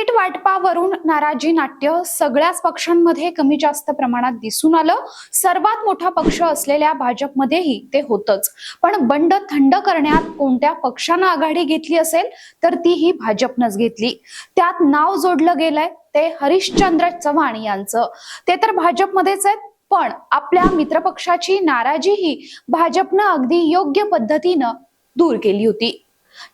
Ticket वाटपावरून नाराजी नाट्य सगळ्याच पक्षांमध्ये कमी जास्त प्रमाणात दिसून आलं. सर्वात मोठा पक्ष असलेल्या भाजपमध्येही ते होतच. पण बंड थंड करण्यात कोणत्या पक्षानं आघाडी घेतली असेल तर ती ही भाजपनंच घेतली. त्यात नाव जोडलं गेलंय ते हरिश्चंद्र चव्हाण यांचं. ते तर भाजपमध्येच आहेत पण आपल्या मित्रपक्षाची नाराजीही भाजपनं अगदी योग्य पद्धतीनं दूर केली होती.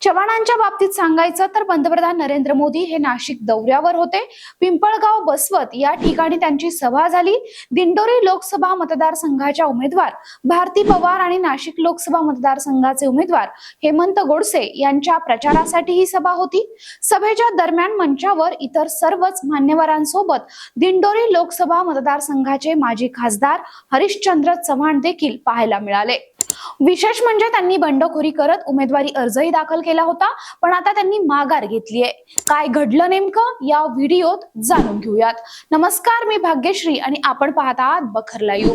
चव्हाणांच्या बाबतीत सांगायचं तर पंतप्रधान नरेंद्र मोदी हे नाशिक दौऱ्यावर होते. पिंपळगाव बसवत या ठिकाणी त्यांची सभा झाली. दिंडोरी लोकसभा मतदारसंघाच्या उमेदवार भारती पवार आणि नाशिक लोकसभा मतदारसंघाचे उमेदवार हेमंत गोडसे यांच्या प्रचारासाठी ही सभा होती. सभेच्या दरम्यान मंचावर इतर सर्वच मान्यवरांसोबत दिंडोरी लोकसभा मतदारसंघाचे माजी खासदार हरिश्चंद्र चव्हाण देखील पाहायला मिळाले. विशेष म्हणजे त्यांनी बंडखोरी करत उमेदवारी अर्जही दाखल केला होता पण आता त्यांनी माघार घेतली आहे. काय घडलं नेमकं? या व्हिडिओत जाणून घेऊयात. नमस्कार मी भाग्यश्री आणि आपण पाहत आहात बखरला यू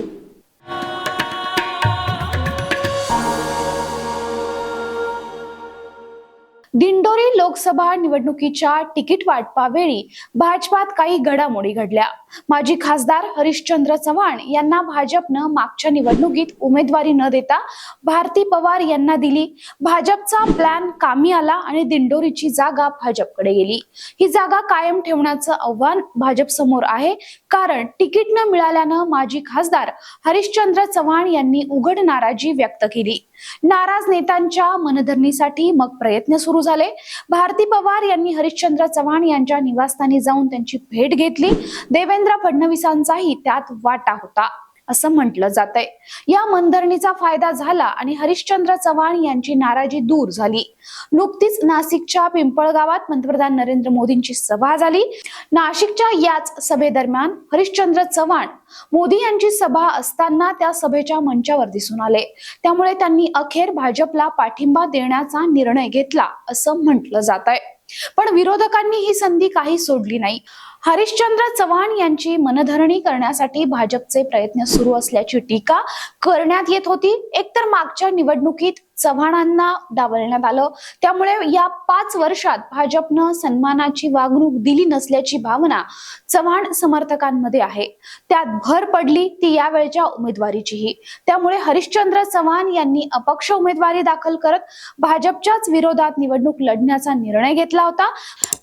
दिंडोरी लोकसभा निवडणुकीच्या तिकीट वाटपावेळी भाजपात काही घडामोडी घडल्या. माजी खासदार हरिश्चंद्र चव्हाण यांना भाजपनं मागच्या निवडणुकीत उमेदवारी न देता भारती पवार यांना दिली. भाजपचा प्लॅन कामी आला आणि दिंडोरीची जागा भाजपकडे गेली. ही जागा कायम ठेवण्याचं आव्हान भाजप समोर आहे. कारण तिकीट न मिळाल्यानं माजी खासदार हरिश्चंद्र चव्हाण यांनी उघड नाराजी व्यक्त केली. नाराज नेत्यांच्या मनधरणीसाठी मग प्रयत्न सुरू झाले. भारती पवार यांनी हरिश्चंद्र चव्हाण यांच्या निवासस्थानी जाऊन त्यांची भेट घेतली. देवेंद्र फडणवीसांचाही त्यात वाटा होता. असं म्हटलं जात आहे या मनधरणीचा फायदा झाला आणि हरिश्चंद्र चव्हाण यांची नाराजी दूर झाली. नुकतीच नाशिकच्या पिंपळगावात पंतप्रधान नरेंद्र मोदींची सभा झाली. नाशिकच्या याच सभेदरम्यान हरिश्चंद्र चव्हाण मोदी यांची सभा असताना त्या सभेच्या मंचावर दिसून आले. त्यामुळे त्यांनी अखेर भाजपला पाठिंबा देण्याचा निर्णय घेतला असं म्हटलं जात आहे पण विरोधकांनी ही संधी काही सोडली नाही. हरिश्चंद्र चव्हाण यांची मनधरणी करण्यासाठी भाजपचे प्रयत्न सुरू असल्याची टीका करण्यात येत होती. एकतर मागच्या निवडणुकीत चव्हाणांना डावलण्यात आलं. त्यामुळे या पाच वर्षात भाजपनं सन्मानाची वागणूक दिली नसल्याची भावना चव्हाण समर्थकांमध्ये आहे. त्यात भर पडली ती यावेळच्या उमेदवारीचीही. त्यामुळे हरिश्चंद्र चव्हाण यांनी अपक्ष उमेदवारी दाखल करत भाजपच्याच विरोधात निवडणूक लढण्याचा निर्णय घेतला होता.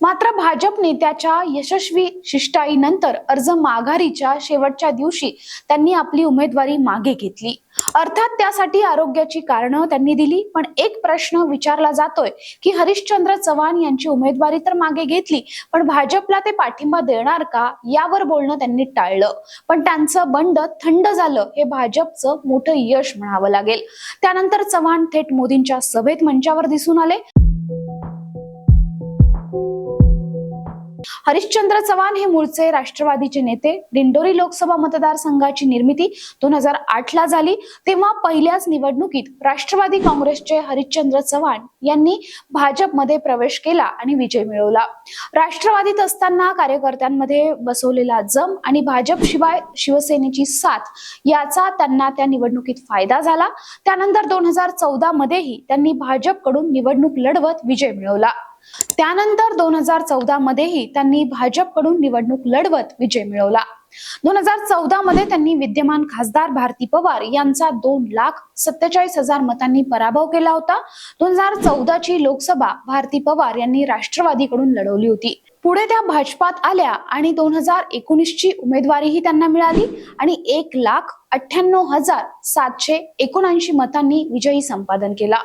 मात्र भाजप नेत्याच्या यशस्वी शिष्टाईनंतर अर्ज माघारीच्या शेवटच्या दिवशी त्यांनी आपली उमेदवारी मागे घेतली. अर्थात त्यासाठी आरोग्याची कारणं त्यांनी दिली. पण एक प्रश्न विचारला जातोय की हरिश्चंद्र चव्हाण यांची उमेदवारी तर मागे घेतली पण भाजपला ते पाठिंबा देणार का? यावर बोलणं त्यांनी टाळलं. पण त्यांचं बंड थंड झालं हे भाजपचं मोठं यश म्हणावं लागेल. त्यानंतर चव्हाण थेट मोदींच्या सभेत मंचावर दिसून आले. हरिश्चंद्र चव्हाण हे मूळचे राष्ट्रवादीचे नेते. दिंडोरी लोकसभा मतदारसंघाची निर्मिती दोन हजार आठ ला झाली. तेव्हा पहिल्याच निवडणुकीत राष्ट्रवादी काँग्रेसचे हरिश्चंद्र चव्हाण यांनी भाजपमध्ये प्रवेश केला आणि विजय मिळवला. राष्ट्रवादीत असताना कार्यकर्त्यांमध्ये बसवलेला जम आणि भाजप शिवाय शिवसेनेची साथ याचा त्यांना त्या निवडणुकीत फायदा झाला. त्यानंतर दोन हजार चौदा मध्येही त्यांनी भाजपकडून निवडणूक लढवत विजय मिळवला. त्यानंतर दोन हजार चौदा मध्येही त्यांनी भाजपकडून निवडणूक लढवत विजय मिळवला. दोन हजार चौदा मध्ये त्यांनी विद्यमान खासदार भारती पवार यांचा दोन लाख सत्तेचाळीस हजार मतांनी पराभव केला होता. दोन हजार चौदाची लोकसभा भारती पवार यांनी राष्ट्रवादीकडून लढवली होती. पुढे त्या भाजपात आल्या आणि दोन हजार एकोणीसची उमेदवारीही त्यांना मिळाली आणि एक लाख अठ्ठ्याण्णव हजार सातशे एकोणऐंशी मतांनी विजयी संपादन केला.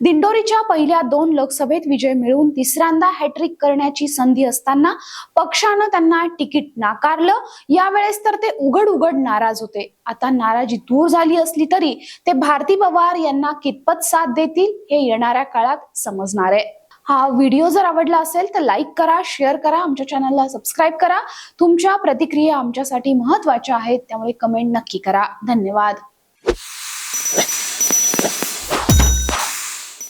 दिंडोरीच्या पहिल्या दोन लोकसभेत विजय मिळवून तिसऱ्यांदा हॅट्रिक करण्याची संधी असताना पक्षानं त्यांना तिकीट नाकारलं. यावेळेस तर ते उघड उघड नाराज होते. आता नाराजी दूर झाली असली तरी ते भारती पवार यांना कितपत साथ देतील हे येणाऱ्या काळात समजणार आहे. हा व्हिडिओ जर आवडला असेल तर लाईक करा शेअर करा आमच्या चॅनलला सबस्क्राईब करा. तुमच्या प्रतिक्रिया आमच्यासाठी महत्त्वाच्या आहेत त्यामुळे कमेंट नक्की करा. धन्यवाद.